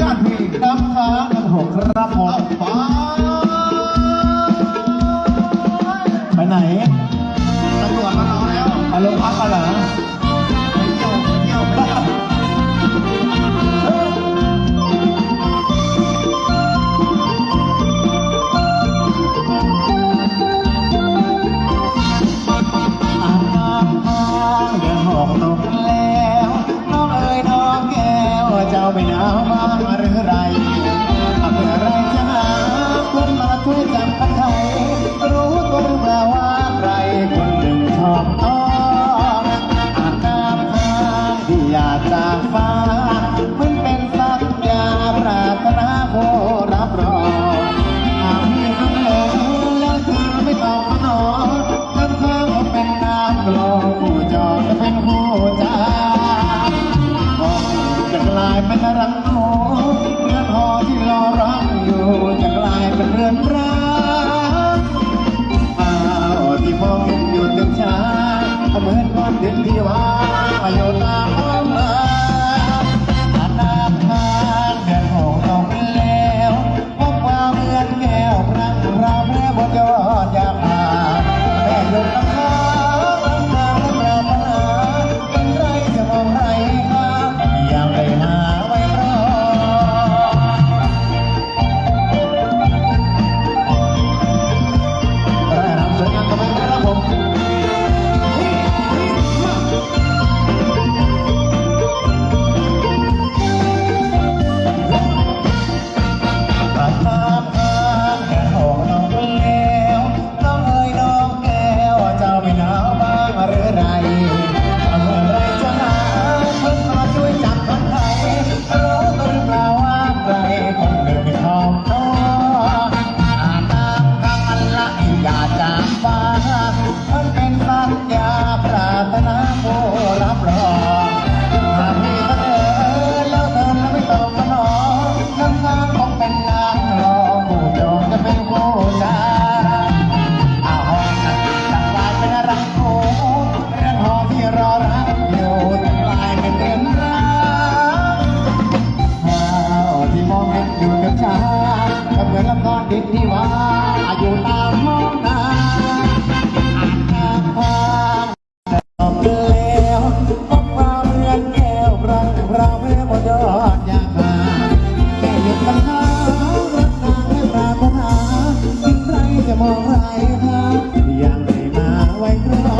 ญาตพลงครับครับผมครับผม Quay.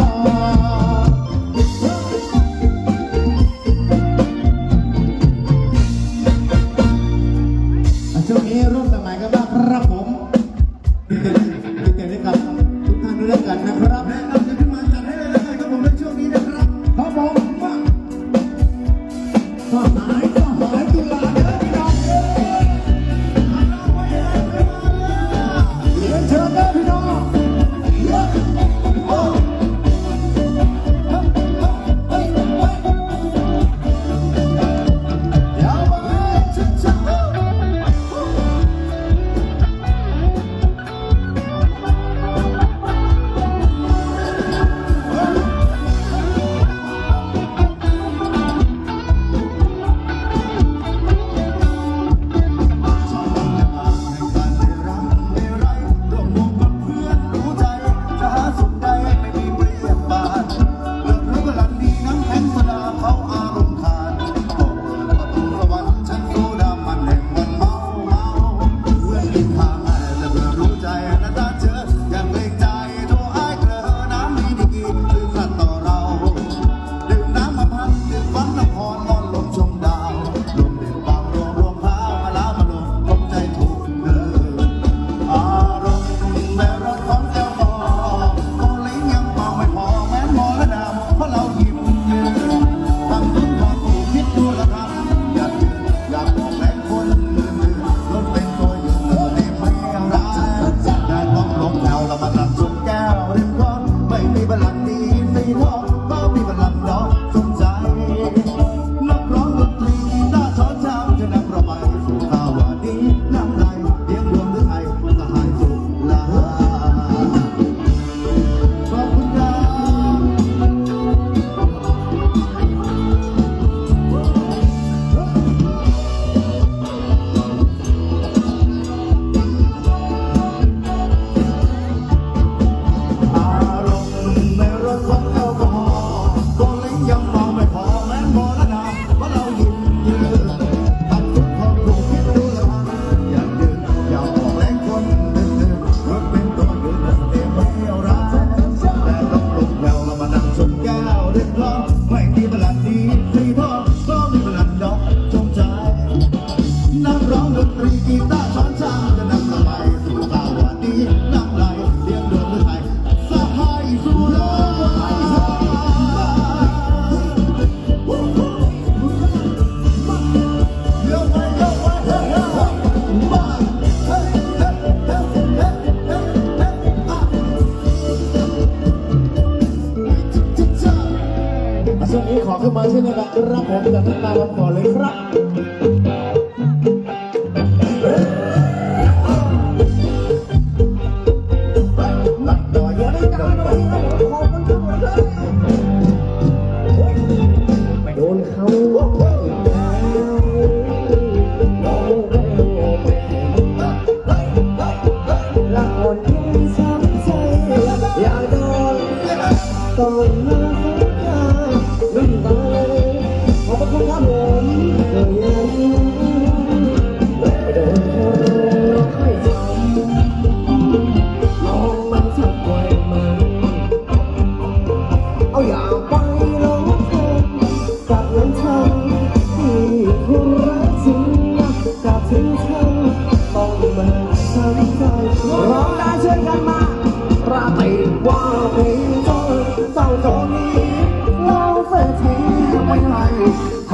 that I'm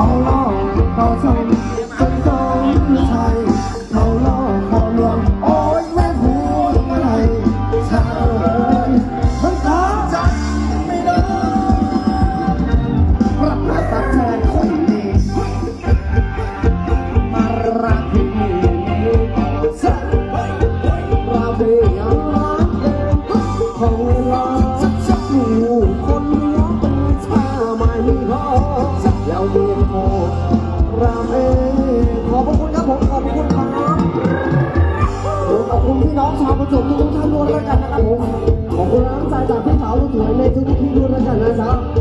牢牢的保存。 ชมทุกท่านด้วยแล้วกันนะครับผมขอบคุณน้ำใจจากพี่สาวสวยในทุกที่ด้วยแล้วกันนะครับ